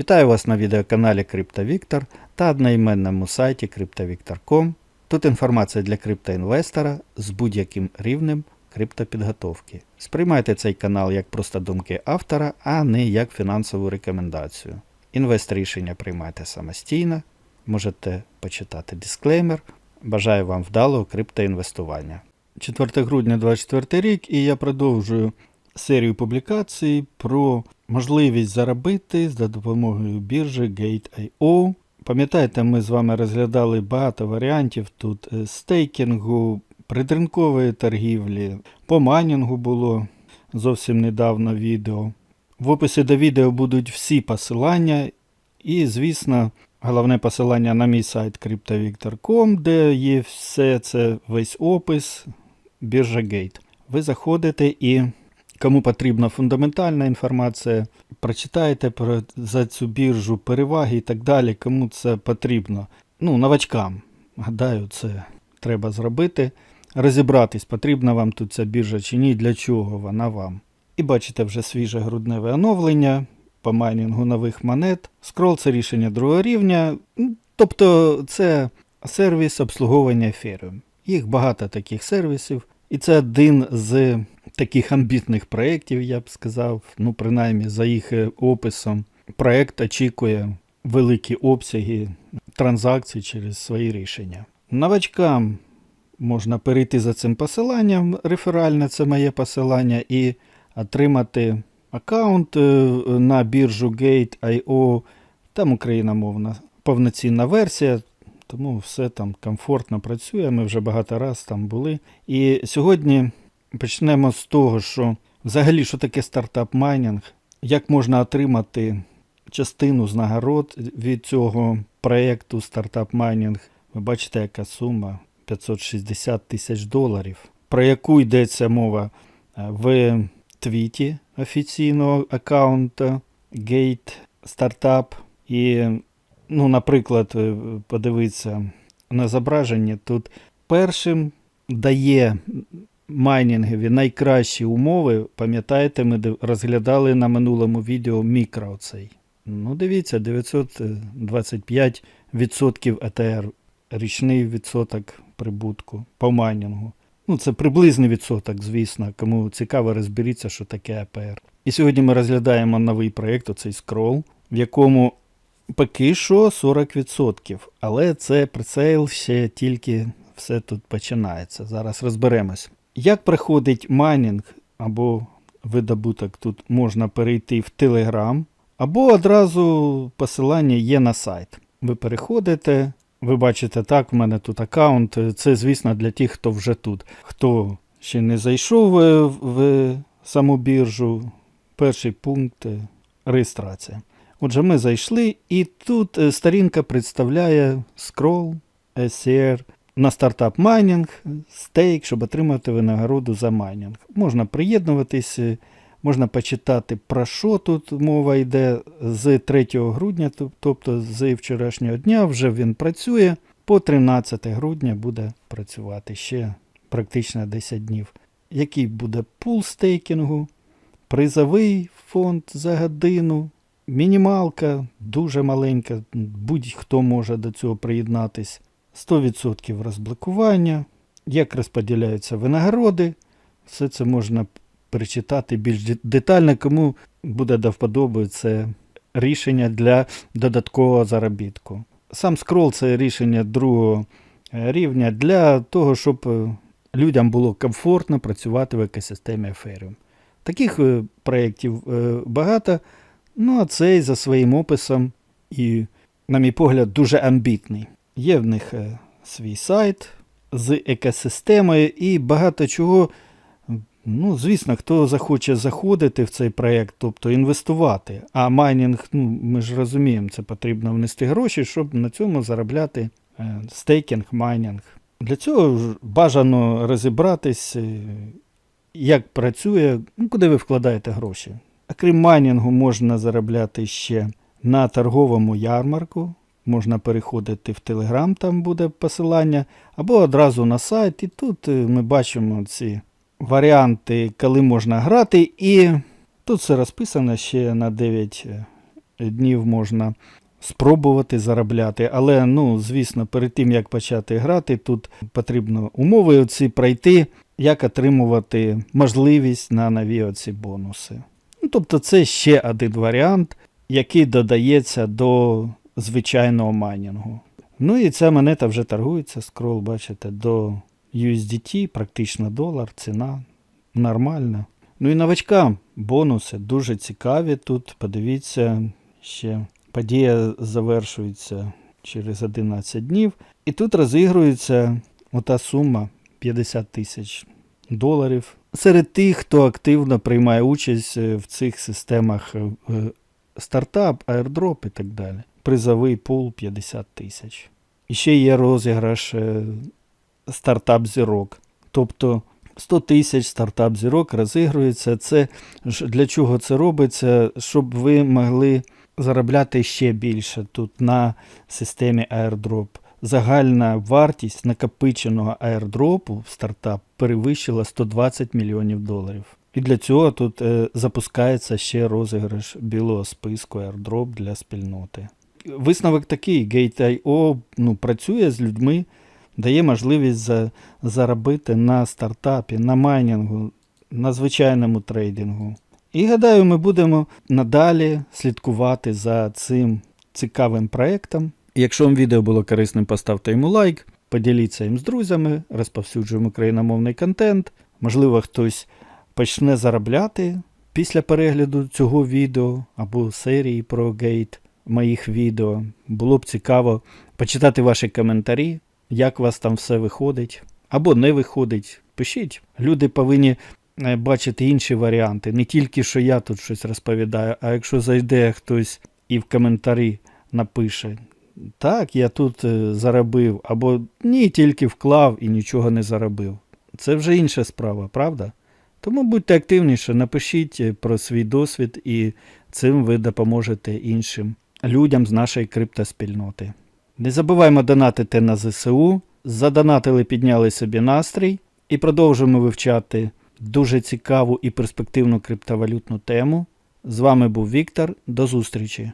Вітаю вас на відеоканалі CryptoVictor та одноіменному сайті CryptoVictor.com. Тут інформація для криптоінвестора з будь-яким рівнем криптопідготовки. Сприймайте цей канал як просто думки автора, а не як фінансову рекомендацію. Інвест рішення приймайте самостійно, можете почитати дисклеймер. Бажаю вам вдалого криптоінвестування. 4 грудня 2024 рік і я продовжую серію публікацій про можливість заробити за допомогою біржі Gate.io. Пам'ятаєте, ми з вами розглядали багато варіантів тут е, стейкінгу, придринкової торгівлі, по майнінгу було зовсім недавно відео. В описі до відео будуть всі посилання, і, звісно, головне посилання на мій сайт CryptoVictor.com, де є все це весь опис, біржа Gate. Ви заходите і Кому потрібна фундаментальна інформація, прочитайте про за цю біржу переваги і так далі. Кому це потрібно. Ну, новачкам. Гадаю, це треба зробити. Розібратись, потрібна вам тут ця біржа чи ні, для чого вона вам. І бачите вже свіже грудневе оновлення по майнінгу нових монет. Скрол це рішення другого рівня. Тобто це сервіс обслуговування Ethereum. Їх багато таких сервісів. І це один з таких амбітних проєктів, я б сказав. Ну, принаймні, за їх е, описом, проєкт очікує великі обсяги транзакцій через свої рішення. Новачкам можна перейти за цим посиланням, реферальне це моє посилання, і отримати аккаунт е, на біржу Gate.io. Там україномовна повноцінна версія. Тому все там комфортно працює. Ми вже багато раз там були. І сьогодні почнемо з того, що взагалі що таке стартап майнінг, як можна отримати частину з нагород від цього проєкту стартап майнінг. Ви бачите, яка сума 560 тисяч доларів. Про яку йдеться мова е, в твіті офіційного аккаунта Gate Startup. І ну, наприклад, е, подивитися на зображення, тут першим дає майнінгові найкращі умови. Пам'ятаєте, ми розглядали на минулому відео мікро цей. Ну, дивіться, 925% ETR, річний відсоток прибутку по майнінгу. Ну, це приблизний відсоток, звісно. Кому цікаво, розберіться, що таке АПР. І сьогодні ми розглядаємо новий проєкт, оцей скрол, в якому Поки що 40%, але це прицел ще тільки все тут починається. Зараз розберемось. Як проходить майнінг або видобуток, тут можна перейти в Telegram, або одразу посилання є на сайт. Ви переходите, ви бачите, так, в мене тут аккаунт. Це, звісно, для тих, хто вже тут. Хто ще не зайшов е, в саму біржу, перший пункт е, реєстрація. Отже, ми зайшли, і тут е, сторінка представляє скрол, SCR на стартап майнінг, стейк, щоб отримати винагороду за майнінг. Можна приєднуватись, е, можна почитати, про що тут мова йде з 3 грудня, тобто з вчорашнього дня, вже він працює. По 13 грудня буде працювати ще практично 10 днів. Який буде пул стейкінгу, призовий фонд за годину. Мінімалка дуже маленька, будь-хто може до цього приєднатись. 100% розблокування, як розподіляються винагороди. Все це можна перечитати більш детально, кому буде до вподоби це рішення для додаткового заробітку. Сам скрол це рішення другого е, рівня для того, щоб е, людям було комфортно працювати в екосистемі Ethereum. Таких е, проєктів багато. Ну, а цей за своїм описом і, на мій погляд, дуже амбітний. Є в них е, свій сайт з екосистемою і багато чого. Ну, звісно, хто захоче заходити в цей проєкт, тобто інвестувати. А майнінг, ну, ми ж розуміємо, це потрібно внести гроші, щоб на цьому заробляти е, стейкінг, майнінг. Для цього бажано розібратись, е, як працює, ну, куди ви вкладаєте гроші. А крім майнінгу, можна заробляти ще на торговому ярмарку. Можна переходити в Telegram, там буде посилання, або одразу на сайт. І тут е, ми бачимо ці варіанти, коли можна грати. І тут все розписано ще на 9 днів можна спробувати заробляти. Але, ну, звісно, перед тим як почати грати, тут потрібно умови оці пройти, як отримувати можливість на нові оці бонуси. Ну, тобто, це ще один варіант, який додається до звичайного майнінгу. Ну і ця монета вже торгується, скрол, бачите, до USDT, практично долар, ціна нормальна. Ну і новачкам бонуси дуже цікаві тут. Подивіться, ще подія завершується через 11 днів. І тут розігрується ота сума 50 тисяч доларів. Серед тих, хто активно приймає участь е, в цих системах е, е, стартап, аірдроп і так далі. Призовий пул 50 тисяч. І ще є розіграш е, стартап зірок. Тобто 100 тисяч стартап зірок розігрується. Це для чого це робиться? Щоб ви могли заробляти ще більше тут на системі airdrop. Загальна вартість накопиченого airdropу в стартап перевищила 120 мільйонів доларів. І для цього тут е, запускається ще розіграш білого списку airdrop для спільноти. Висновок такий: Gate.io ну, працює з людьми, дає можливість за, заробити на стартапі, на майнінгу, на звичайному трейдингу. І гадаю, ми будемо надалі слідкувати за цим цікавим проектом. Якщо вам відео було корисним, поставте йому лайк, поділіться їм з друзями, розповсюджуємо україномовний контент. Можливо, хтось почне заробляти після перегляду цього відео або серії про гейт моїх відео. Було б цікаво почитати ваші коментарі, як у вас там все виходить або не виходить. Пишіть. Люди повинні е, бачити інші варіанти. Не тільки що я тут щось розповідаю, а якщо зайде хтось і в коментарі напише. Так, я тут е, заробив, або ні, тільки вклав і нічого не заробив. Це вже інша справа, правда? Тому будьте активніше, напишіть е, про свій досвід, і цим ви допоможете іншим людям з нашої криптоспільноти. Не забуваймо донатити на ЗСУ. Задонатили, підняли собі настрій і продовжуємо вивчати дуже цікаву і перспективну криптовалютну тему. З вами був Віктор. До зустрічі!